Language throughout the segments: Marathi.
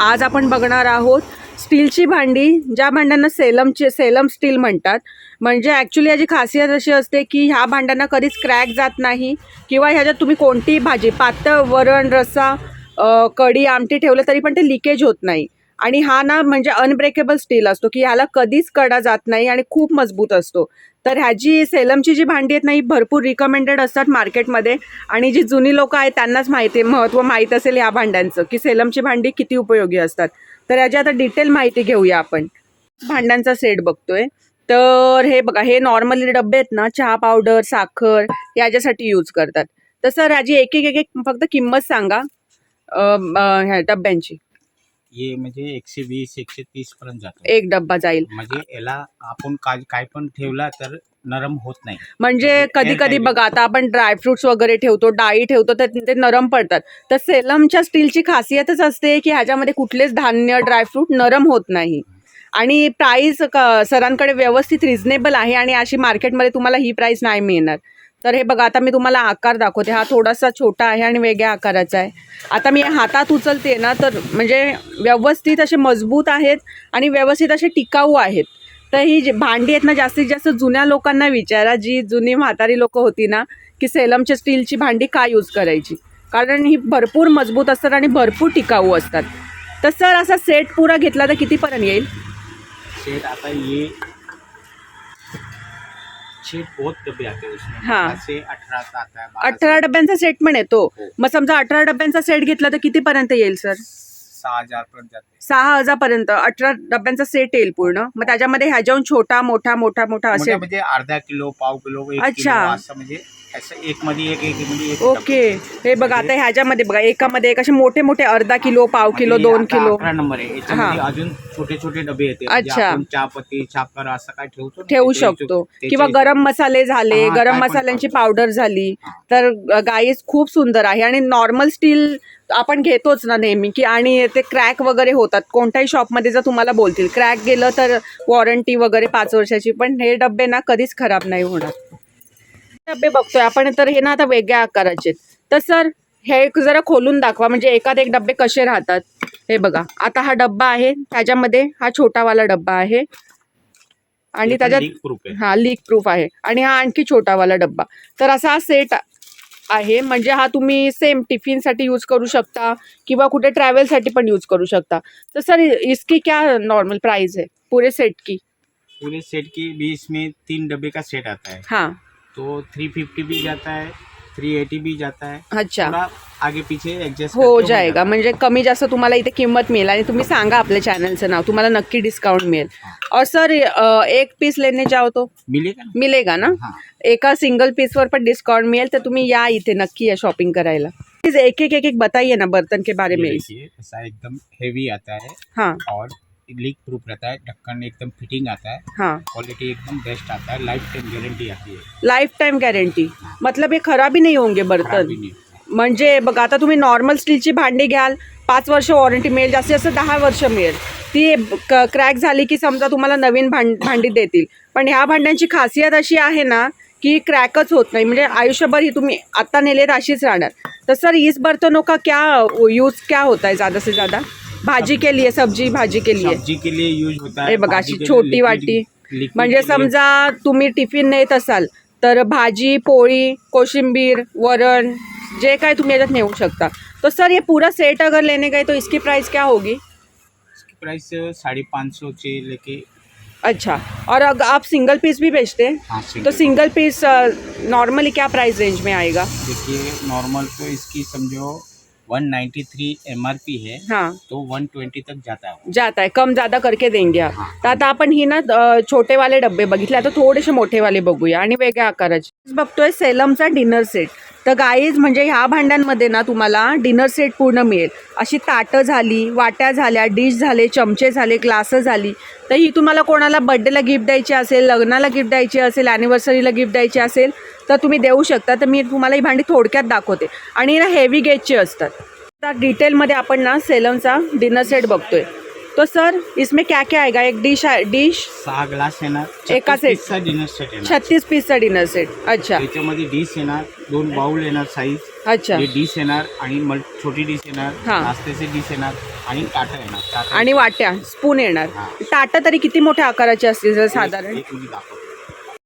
आज आपण बघणार आहोत स्टीलची भांडी ज्या भांड्यांना सेलमचे सेलम स्टील म्हणतात. म्हणजे ॲक्च्युली याची खासियत अशी असते की ह्या भांड्यांना कधीच क्रॅक जात नाही किंवा ह्याच्यात तुम्ही कोणतीही भाजी पातळ वरण रस्सा कढी आमटी ठेवलं तरी पण ते लिकेज होत नाही. आणि हा ना म्हणजे अनब्रेकेबल स्टील असतो की ह्याला कधीच कडा जात नाही आणि खूप मजबूत असतो. तर ह्याची सेलमची जी भांडी आहेत ना ही भरपूर रिकमेंडेड असतात मार्केटमध्ये. आणि जी जुनी लोकं आहेत त्यांनाच माहिती महत्त्व माहीत असेल या भांड्यांचं की सेलमची भांडी किती उपयोगी असतात. तर याची आता डिटेल माहिती घेऊया आपण. भांड्यांचा सेट बघतोय. तर हे बघा हे नॉर्मली डबे आहेत ना चहा पावडर साखर याच्यासाठी यूज करतात. तर सर ह्याची एक एक एक एक फक्त किंमत सांगा. ह्या डब्यांची. हे म्हणजे एकशे वीस एकशे तीस पर्यंत जातो. एक डब्बा जाईल. म्हणजे याला आपण काय काय पण ठेवला तर नरम होत नाही. म्हणजे म्हणजे कधी कधी. बघा आता आपण ड्रायफ्रुट्स वगैरे ठेवतो डाळी ठेवतो तर ते नरम पडतात. तर सेलमच्या स्टीलची खासियतच असते की ह्याच्यामध्ये कुठलेच धान्य ड्रायफ्रूट नरम होत नाही. आणि प्राईस सरांकडे व्यवस्थित रिझनेबल आहे आणि अशी मार्केटमध्ये तुम्हाला ही प्राईस नाही मिळणार. तर हे बघा आता मी तुम्हाला आकार दाखवते. हा थोडासा छोटा आहे आणि वेगळ्या आकाराचा आहे. आता मी हातात उचलते ना तर म्हणजे व्यवस्थित असे मजबूत आहेत आणि व्यवस्थित असे टिकाऊ आहेत. तर ही जी भांडी आहेत ना जास्तीत जास्त जुन्या लोकांना विचारा जी जुनी म्हातारी लोक होती ना की सेलमच्या स्टीलची भांडी का यूज करायची? कारण ही भरपूर मजबूत असतात आणि भरपूर टिकाऊ असतात. तर सर असा सेट पुरा घेतला तर कितीपर्यंत येईल? सेट आता ये शेड बहुत डब्बे आते हैं उसमें। हाँ। बारह से अठारह का आता है बारह अठरा डब्यांचा सेट पण येतो हो. मग समजा अठरा डब्यांचा सेट घेतला तर कितीपर्यंत येईल सर सहा हजार पर्यंत जाते सहा हजारपर्यंत अठरा डब्यांचा सेट येईल पूर्ण। मग त्याच्यामध्ये ह्याच्याहून छोटा मोठा मोठा मोठा मोठे असे म्हणजे अर्धा किलो पाव किलो एक अच्छा. किलो असं म्हणजे एक मध्ये एक एक मध्ये एक ओके. हे बघा आता ह्याच्यामध्ये बघा एकामध्ये एक असे मोठे मोठे अर्धा किलो पाव किलो दोन किलो. नंबर आहे. अजून छोटे छोटे डबे येते म्हणजे अच्छा. चहापत्ती साखर असं काय ठेवतो ठेवू शकतो. किंवा गरम मसाले झाले गरम मसाल्यांची. पावडर झाली. तर गाईस खूप सुंदर आहे. आणि नॉर्मल स्टील आपण घेतोच ना नेहमी की आणि ते क्रॅक वगैरे होतात. कोणत्याही शॉपमध्ये जर तुम्हाला बोलतील क्रॅक गेलं तर वॉरंटी वगैरे पाच वर्षाची पण हे डबे ना कधीच खराब नाही होणार. डबे बघतोय. आपण तर हे ना आता वेगळ्या आकाराचे. तर सर हे एक जरा खोलून दाखवा. म्हणजे एकात एक डबे कसे राहतात. हे बघा. आता हा डब्बा आहे. त्याच्यामध्ये हा छोटावाला डब्बा आहे. आणि हे त्याच्यात आहे. हा लीक प्रूफ आहे. आणि हा आणखी छोटावाला डब्बा. तर असा हा सेट आहे. म्हणजे हा तुम्ही सेम टिफिनसाठी यूज करू शकता किंवा कुठे ट्रॅव्हलसाठी पण यूज करू शकता. तर सर इसकी क्या नॉर्मल प्राइस है पूरे सेट की. पूरे सेट की भी इसमें तीन डब्बे का सेट आता है? हाँ. तो थ्री फिफ्टी भी जाता है थ्री एटी भी जाता है। अच्छा। थोड़ा आगे पीछे एडजस्ट हो जाएगा म्हणजे कमी जास्त तुम्हाला इथे किंमत मिळेल आणि तुम्ही सांगा आपल्या चॅनलचं नाव तुम्हाला नक्की डिस्काउंट मिळेल. और सर अ, एक पीस लेने जाओ तो. मिलेगा? ना मिलेगा ना? हाँ. एका सिंगल पीसवर पण डिस्काउंट मिळेल तर तुम्ही या इथे नक्की या शॉपिंग करायला. प्लीज एक एक एक एक बताइए ना बर्तन के बारे ये में देखिए ऐसा एकदम हेवी आता है हाँ. और लीक प्रूफ रहता है ढक्कन एकदम फिटिंग आता है। हाँ। क्वालिटी एकदम बेस्ट आता है लाइफ टाइम गारंटी आती है। लाइफ टाइम गॅरंटी मतलब हे खराब ही नाही होंगे खराब बर्तन। नहीं। होता। म्हणजे बघा आता तुम्ही नॉर्मल स्टीलची भांडी घ्याल पाच वर्ष वॉरंटी मिळेल जास्तीत जास्त दहा वर्ष मिळेल. ती क्रॅक झाली की समजा तुम्हाला नवीन भांड भांडी देतील. पण ह्या भांड्यांची खासियत अशी आहे ना की क्रॅकच होत नाही. म्हणजे आयुष्यभर ही तुम्ही आत्ता नेलेत अशीच राहणार. तर सर इस बर्तनों का क्या यूज क्या होता है ज़्यादा से ज़्यादा भाजी के लिए सब्ज़ी भाजी के लिए। सब्ज़ी के लिए यूज़ होता है लिए छोटी वाटी। म्हणजे समजा तुम्ही टिफ़िन नेत असाल तर भाजी पोळी कोशिंबीर वरण जे काय तुम्ही याच्यात नेऊ शकता. तो सर ये पूरा सेट अगर लेने गए तो इसकी प्राइस क्या होगी? इसकी प्राइस साढ़े पाँच सौ से लेके अच्छा. और अगर आप सिंगल पीस भी बेचते? हैं हाँ तो सिंगल पीस नॉर्मली क्या प्राइस रेंज में आएगा? देखिए नॉर्मल तो इसकी समझो 193 एमआरपी है हाँ। तो 120 तक जाता है जात आहे कम जादा करके देंगे आप। हाँ. तर आता आपण ही ना अ, छोटेवाले डबे बघितले आता थोडेसे मोठेवाले बघूया आणि वेगळ्या आकाराचे. बघतोय सेलमचा डिनर सेट. तर गाईज म्हणजे ह्या भांड्यांमध्ये ना तुम्हाला डिनर सेट पूर्ण मिळेल. अशी ताटं झाली वाट्या झाल्या डिश झाले चमचे झाले ग्लासं झाली. तर ही तुम्हाला कोणाला बड्डेला गिफ्ट द्यायची असेल लग्नाला गिफ्ट द्यायची असेल ॲनिव्हर्सरीला गिफ्ट द्यायची असेल तर तुम्ही देऊ शकता. तर मी तुम्हाला ही भांडी थोडक्यात दाखवते. आणि ना हेवी गेजची असतात. आता डिटेलमध्ये आपण ना सेलमचा डिनर सेट बघतोय. तो सर इसमें क्या क्या आएगा? एक डिश डिश सहा ग्लास येणार एका set. डिनर सेट येणार छत्तीस पीसचा डिनर सेट अच्छा. त्याच्यामध्ये डिश येणार दोन बाउल येणार साईज अच्छा. हे डिश येणार आणि मल छोटी डिश येणार हा. नाश्त्याचे डिश येणार आणि टाटा येणार. टाटा आणि वाट्या स्पून येणार. हा. ताटं तरी किती मोठ्या आकाराची असतील सर साधारण? एक मिनिट दाखव.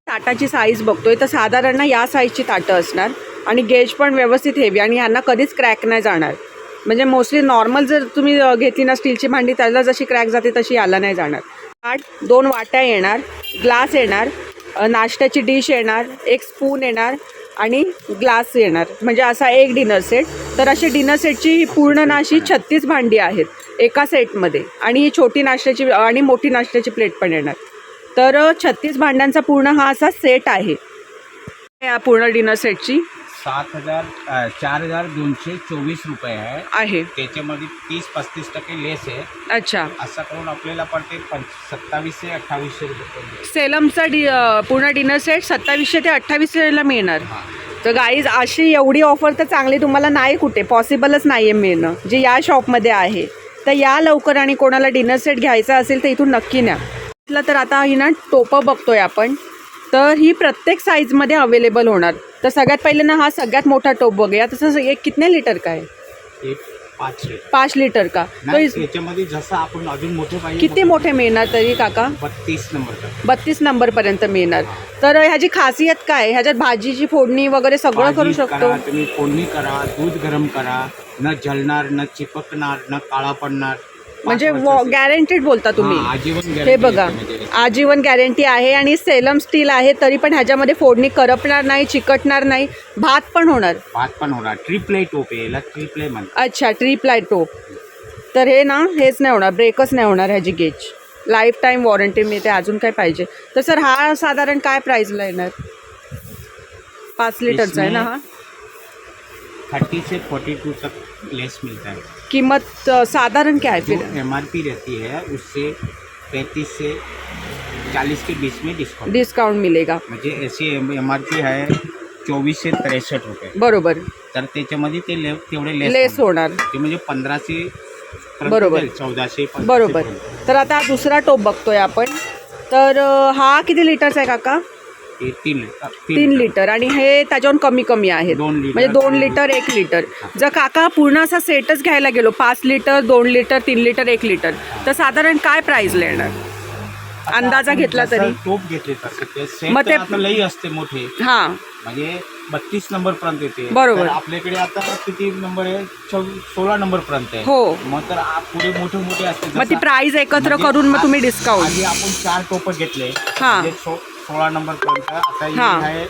ताटाची साईज बघतोय तर साधारण ना या साईजची ताटं असणार. आणि गेज पण व्यवस्थित हेवी आणि ह्यांना कधीच क्रॅक नाही जाणार. म्हणजे मोस्टली नॉर्मल जर तुम्ही घेतली ना स्टीलची भांडी त्याला जशी क्रॅक जाते तशी याला नाही जाणार. आठ दोन वाट्या येणार ग्लास येणार नाश्त्याची डिश येणार एक स्पून येणार आणि ग्लास येणार. म्हणजे असा एक डिनर सेट. तर अशी डिनर सेटची ही पूर्ण ना अशी छत्तीस भांडी आहेत एका सेटमध्ये. आणि ही छोटी नाश्त्याची आणि मोठी नाश्त्याची प्लेट पण येणार. तर छत्तीस भांड्यांचा पूर्ण हा असा सेट आहे. या पूर्ण डिनर सेटची. सात हजार चार हजार दोनशे चोवीस रुपये आहे. आहे. त्याच्यामध्ये तीस पस्तीस टक्के लेस आहे. अच्छा. असं करून आपल्याला पडते सत्तावीसशे अठ्ठावीसशे रुपये. सेलमचा डि पूर्ण डिनर सेट सत्तावीसशे ते अठ्ठावीसशेला मिळणार. तर गाईज अशी एवढी ऑफर तर चांगली तुम्हाला नाही कुठे. पॉसिबलच नाही आहे मिळणं. जे या शॉपमध्ये आहे. तर या लवकर आणि कोणाला डिनर सेट घ्यायचा असेल तर इथून नक्की न्या. तर आता ही ना टोपं बघतोय आपण. तर ही प्रत्येक साईजमध्ये अवेलेबल होणार. तर सगळ्यात पहिले ना हा सगळ्यात मोठा टोप बघूया. तसं एक कितने लिटर का आहे? एक पाच लिटर का? नाही इस- जसं आपण अजून मोठे पाहिजे किती मोठे मिळणार तरी काका? बत्तीस नंबर बत्तीस नंबरपर्यंत मिळणार. तर ह्याची खासियत काय? ह्याच्यात भाजीची फोडणी वगैरे सगळं करू भाजी शकतो? करा तुम्ही फोडणी करा दूध गरम करा. न जलणार न चिपकणार न काळा पडणार. म्हणजे. गॅरंटेड बोलता तुम्ही. हा, हे बघा त्याच्यामध्ये. आजीवन गॅरंटी आहे आणि सेलम स्टील आहे तरी पण ह्याच्यामध्ये फोडणी करपणार नाही चिकटणार नाही भात पण होणार. भात पण होणार. ट्रिपले टोप याला ट्रिपले म्हणतात. अच्छा ट्री प्लाय टोप. तर हे ना हेच नाही होणार ब्रेकच नाही होणार ह्याची गेज लाईफ टाईम वॉरंटी मिळते अजून काय पाहिजे? तर सर हा साधारण काय प्राईजला येणार? पाच लिटरचा आहे ना हा? थर्टी से फोर्टी टू तक लेस मिलता है। किंमत साधारण क्या है फिर? एम आर पी रहती है उससे पैंतीस से चालीस के बीच में डिस्काउंट डिस्काउंट मिलेगा। म्हणजे ऐसी एम आर पी आहे चोवीस से त्रेसष्ट रुपये बरोबर। तर त्याच्यामध्ये ते ले तेवढे लेस लेस होणार. ते म्हणजे पंधराशे बरोबर. चौदाशे बरोबर। तर आता दुसरा टोप बघतोय आपण. तर हा किती लिटरचा आहे काका? तीन लिटर तीन लिटर आणि हे त्याच्याहून कमी कमी आहेत. दोन लिटर. म्हणजे दोन लिटर एक लिटर जर काका पूर्ण असा सेटच घ्यायला गेलो पाच लिटर दोन लिटर तीन लिटर एक लिटर तर साधारण काय प्राइस येणार? आता अंदाजा आपण घेतला जसं तरी. टोप घेतले तसे ते मग ते- आता लई असते मोठे. हा. म्हणजे बत्तीस नंबर पर्यंत येते. बरोबर. तर आपल्याकडे आता किती नंबर आहे? चौ- सोळा नंबर पर्यंत आहे. हो. मग तर आ- पुढे मोठे मोठे असते. मग ती जसं- प्राइस एकत्र म्हणजे करून मग तुम्ही डिस्काउंट आधी आपण चार टोप घेतले. हा. म्हणजे सो- सोळा नंबर पर्यंत आता हे हा. आहे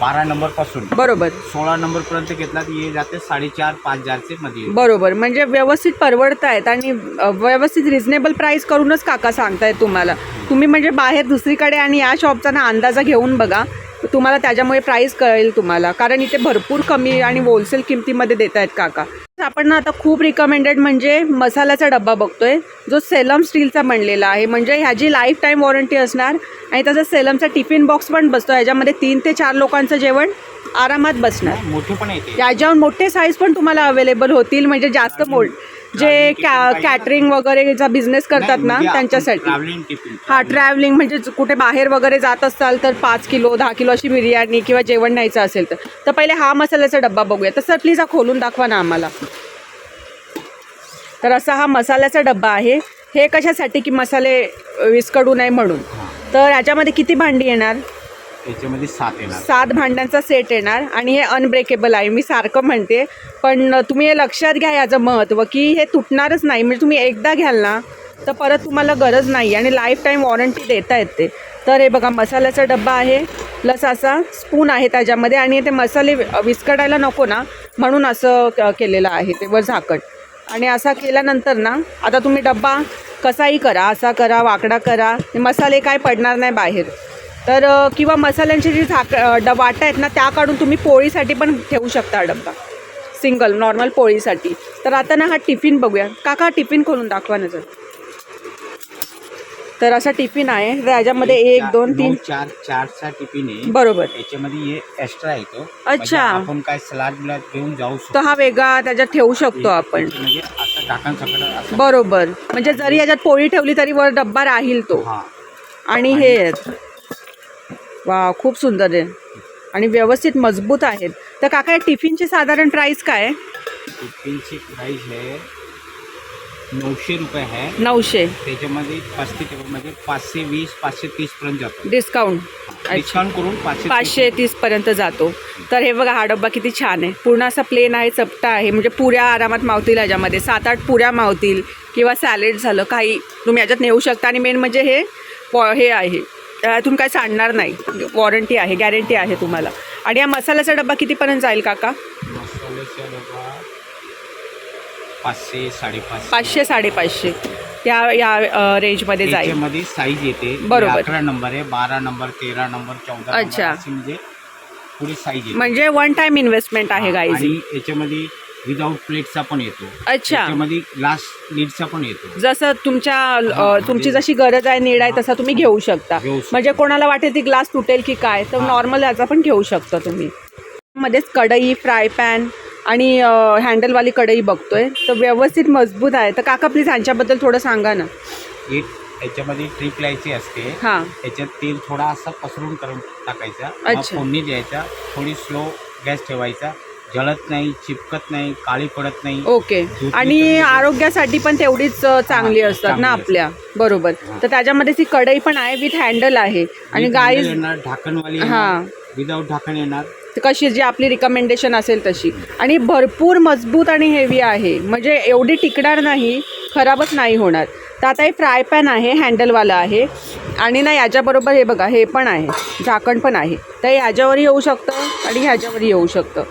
बारा नंबरपासून. बरोबर. सोळा नंबर पर्यंत घेतला तर हे जाते साडेचार पाच हजारचे मध्ये. बरोबर. म्हणजे व्यवस्थित परवडतायत आणि अ, व्यवस्थित रिझनेबल प्राईस करूनच काका सांगतायत तुम्हाला. तुम्ही म्हणजे बाहेर दुसरीकडे आणि या शॉपचा ना अंदाजा घेऊन बघा. तुम्हाला त्याच्यामुळे प्राईस कळेल तुम्हाला. कारण इथे भरपूर कमी आणि होलसेल किमतीमध्ये देत आहेत काका. आपण ना आता खूप रिकमेंडेड म्हणजे मसाल्याचा डब्बा बघतोय. जो सेलम स्टीलचा बनलेला आहे. म्हणजे ह्याची लाईफ टाईम वॉरंटी असणार. आणि त्याचा सेलमचा टिफिन बॉक्स पण बसतो ह्याच्यामध्ये तीन ते चार लोकांचं जेवण आरामात बसणार. मोठे पण येते. याच्यावर मोठे साईज पण तुम्हाला अवेलेबल होतील. म्हणजे जास्त मोठ जे कॅ कॅटरिंग वगैरेचा बिझनेस करतात ना त्यांच्यासाठी. Travelling tiffin. हा ट्रॅव्हलिंग म्हणजे कुठे बाहेर वगैरे जात असाल तर पाच किलो दहा किलो अशी बिर्याणी किंवा जेवण न्यायचं असेल तर. तर पहिले हा मसाल्याचा डब्बा बघूया. तर सर प्लीज हा खोलून दाखवा ना आम्हाला. तर असा हा मसाल्याचा डब्बा आहे. हे कशासाठी की मसाले विस्कडू नये म्हणून? तर याच्यामध्ये किती भांडी येणार? याच्यामध्ये सात येणार. सात भांड्यांचा सेट येणार आणि हे अनब्रेकेबल आहे. मी सारखं म्हणते. पण तुम्ही हे लक्षात घ्या याचं महत्त्व की हे तुटणारच नाही. म्हणजे तुम्ही एकदा घ्याल ना तर परत तुम्हाला गरज नाही आणि लाईफ टाईम वॉरंटी देता येते. तर हे बघा मसाल्याचा डब्बा आहे प्लस असा स्पून आहे त्याच्यामध्ये आणि ते मसाले विस्कटायला नको ना म्हणून असं केलेलं आहे. ते वर झाकण. आणि असा केल्यानंतर ना आता तुम्ही डब्बा कसाही करा असा करा वाकडा करा मसाले काय पडणार नाही बाहेर. तर किंवा मसाल्यांचे जे झाक ड वाटा आहेत ना त्या काढून तुम्ही पोळीसाठी पण ठेवू शकता हा डब्बा. सिंगल नॉर्मल पोळीसाठी. तर आता ना हा टिफिन बघूया. काका टिफिन खोलून दाखवा ना जर तर असा टिफिन आहे. तर याच्यामध्ये एक दोन तीन चार चारचा टिफिन आहे. बरोबर. याच्यामध्ये हे एक्स्ट्रा येतो अच्छा. म्हणजे आपण काय सलाड बिलाड घेऊन जाऊ शकतो. हा वेगळा त्याच्यात ठेवू शकतो आपण. म्हणजे असं बरोबर. म्हणजे जरी याच्यात पोळी ठेवली तरी वर डब्बा राहील तो. हा. आणि हे आहेत. वा खूप सुंदर आहे. आणि व्यवस्थित मजबूत आहेत. तर काका टिफिनची साधारण प्राईस काय आहे? टिफिनची प्राईस आहे नऊशे रुपये आहे. नऊशे. त्याच्यामध्ये पस्तीस म्हणजे पाचशे वीस पाचशे तीस पर्यंत जातो. डिस्काउंट डिस्काउंट करून पाचशे पाचशे तीस पर्यंत जातो. तर हे बघा हा डब्बा किती छान आहे. पूर्ण असा प्लेन आहे चपटा आहे. म्हणजे पुऱ्या आरामात मावतील याच्यामध्ये सात आठ पुऱ्या मावतील किंवा सॅलेड झालं काही तुम्ही याच्यात नेऊ शकता. आणि मेन म्हणजे हे हे आहे. त्यातून काय सांडणार नाही. वॉरंटी आहे गॅरंटी आहे तुम्हाला. आणि या मसाल्याचा डब्बा कितीपर्यंत जाईल काका? मसाल्याचा डबा पाचशे साडेपाचशे. पाचशे साडेपाचशे. त्या या अ, रेंजमध्ये जाईल. त्याच्यामध्ये साईज येते. बरोबर. अकरा नंबर आहे बारा नंबर तेरा नंबर चौदा नंबर अच्छा. अशी म्हणजे पुढे साईज येते. म्हणजे वन टाइम इन्व्हेस्टमेंट आहे गाईज आणि याच्यामध्ये विदाऊट प्लेटचा पण येतो. अच्छा. त्याच्यामध्ये ग्लास लीडचा पण येतो. जसं तुमच्या अ, हा, तुमची म्हणजे- जशी गरज आहे नीड आहे तसा तुम्ही घेऊ शकता. घेऊ शकता. म्हणजे कोणाला वाटेल ती ग्लास तुटेल की काय तर. नॉर्मल याचा पण घेऊ शकता तुम्ही. मध्येच कढई फ्राय पॅन आणि हँडलवाली कढई बघतोय. तर व्यवस्थित मजबूत आहे. तर काका प्लीज ह्यांच्याबद्दल थोडं सांगा ना. याच्यामध्ये ट्रिप लायची असते. हां. त्याच्यात तेल थोडा असा पसरून करून टाकायचा. मग अच्छा. फोडणी द्यायचा. थोडी स्लो गॅस ठेवायचा. जळत नाही चिपकत नाही काळी पडत नाही. ओके. दूध आणि. आरोग्यासाठी पण तेवढीच अ, चांगली हा, असतात ना आपल्या. बरोबर. हा. तर त्याच्यामध्ये ती कढई पण आहे विथ हँडल आहे. आणि With गाई handle येणार ढाकणवाली हां. विदाऊट ढाकण येणार. कशी जी आपली रिकमेंडेशन असेल तशी. आणि भरपूर मजबूत आणि हेवी आहे. म्हणजे एवढी टिकणार नाही खराबच नाही होणार. तर आता हे फ्राय पॅन आहे हँडलवाला आहे. आणि ना याच्याबरोबर हे बघा हे पण आहे. झाकण पण आहे. तर ह्याच्यावरही येऊ शकतं आणि ह्याच्यावरही येऊ शकतं.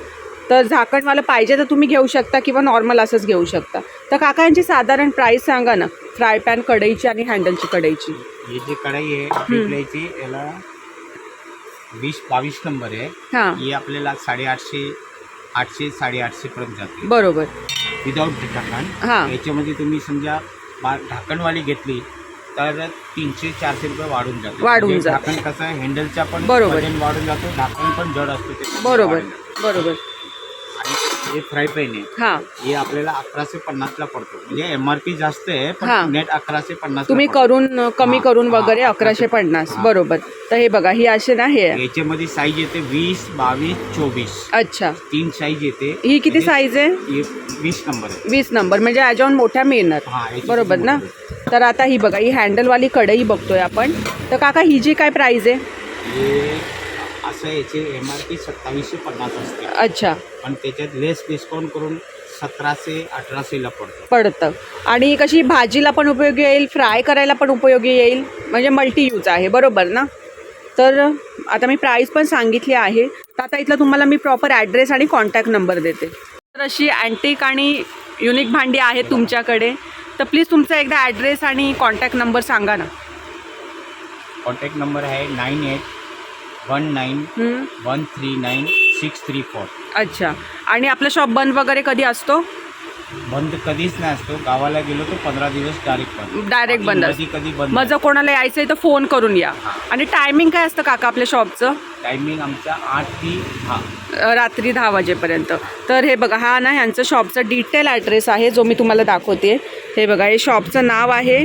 तर झाकणवालं पाहिजे तर तुम्ही घेऊ शकता किंवा नॉर्मल असंच घेऊ शकता. तर काका यांची साधारण प्राईस सांगा ना. फ्राय पॅन कढईची आणि हँडलची कढईची. ही जी कढाई आहे याला वीस बावीस नंबर आहे हां ही आपल्याला साडेआठशे आठशे साडेआठशे पर्यंत जाते बरोबर विदाऊट ढाकण हां. याच्यामध्ये तुम्ही समजा बा ढाकणवाली घेतली तर तीनशे चारशे रुपये वाढून जाते वाढून म्हणजे जाते. ढाकण कसं आहे हँडलचा पण बरोबर. वजन वाढून जातो ढाकण पण जड असतो ते बरोबर वाढून जातं. बरोबर हे फ्राय पॅन आहे. हां. हे आपल्याला अकराशे पन्नासला पडतो. म्हणजे एम आर पी जास्त आहे हां. पण नेट अकराशे पन्नास तुम्ही करून कमी हां, करून हां, वगैरे अकराशे पन्नास. हां. बरोबर. तर हे बघा ही असे ना हे आहे. याच्यामध्ये साईज येते वीस बावीस चोवीस. अच्छा. तीन साईज येते. ही किती म्हणजे साईज आहे? हे वीस नंबर आहे. वीस नंबर म्हणजे याच्याहून मोठ्या मिळणार हा याची बरोबर ना? तर आता ही बघा ही हँडलवाली कढई बघतोय आपण. तर काका ही जी काय प्राईज आहे? हे असं याचे एम आर पी सत्तावीसशे पन्नास असते. अच्छा. पण त्याच्यात लेस डिस्काउंट करून सतराशे अठराशेला पडतो. पडतं. आणि कशी भाजीला पण उपयोगी येईल फ्राय करायला पण उपयोगी येईल म्हणजे मल्टी यूज आहे बरोबर ना? तर आता मी प्राईस पण सांगितली आहे. तर आता इथला तुम्हाला मी प्रॉपर ॲड्रेस आणि कॉन्टॅक्ट नंबर देते. तर अशी अँटिक आणि युनिक भांडी आहेत तुमच्याकडे. तर प्लीज तुमचा एकदा ॲड्रेस आणि कॉन्टॅक्ट नंबर सांगा ना. कॉन्टॅक्ट नंबर आहे nine eight one nine one three nine six three four अच्छा. आणि आपलं शॉप बंद वगैरे कधी असतो? बंद कधीच नाही असतो. गावाला गेलो तर पंधरा दिवस डायरेक्ट बंद. Direct बंद कधी कधी बंद मग जर कोणाला यायचं आहे तर फोन करून या. आणि टायमिंग काय असतं काका आपल्या शॉपचं टायमिंग आमचा आठ ते दहा. रात्री दहा वाजेपर्यंत. तर हे बघा हा ना ह्यांचं शॉपचा डिटेल ॲड्रेस आहे जो मी तुम्हाला दाखवते. हे बघा हे शॉपचं नाव आहे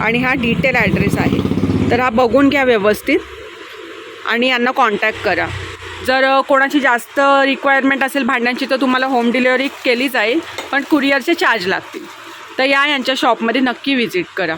आणि हा डिटेल ॲड्रेस आहे. तर हा बघून घ्या व्यवस्थित. आणि यांना कॉन्टॅक्ट करा. जर कोणाची जास्त रिक्वायरमेंट असेल भांड्यांची तर तुम्हाला होम डिलिव्हरी केली जाईल पण कुरिअरचे चार्ज लागतील. तर या यांच्या शॉपमध्ये नक्की व्हिजिट करा.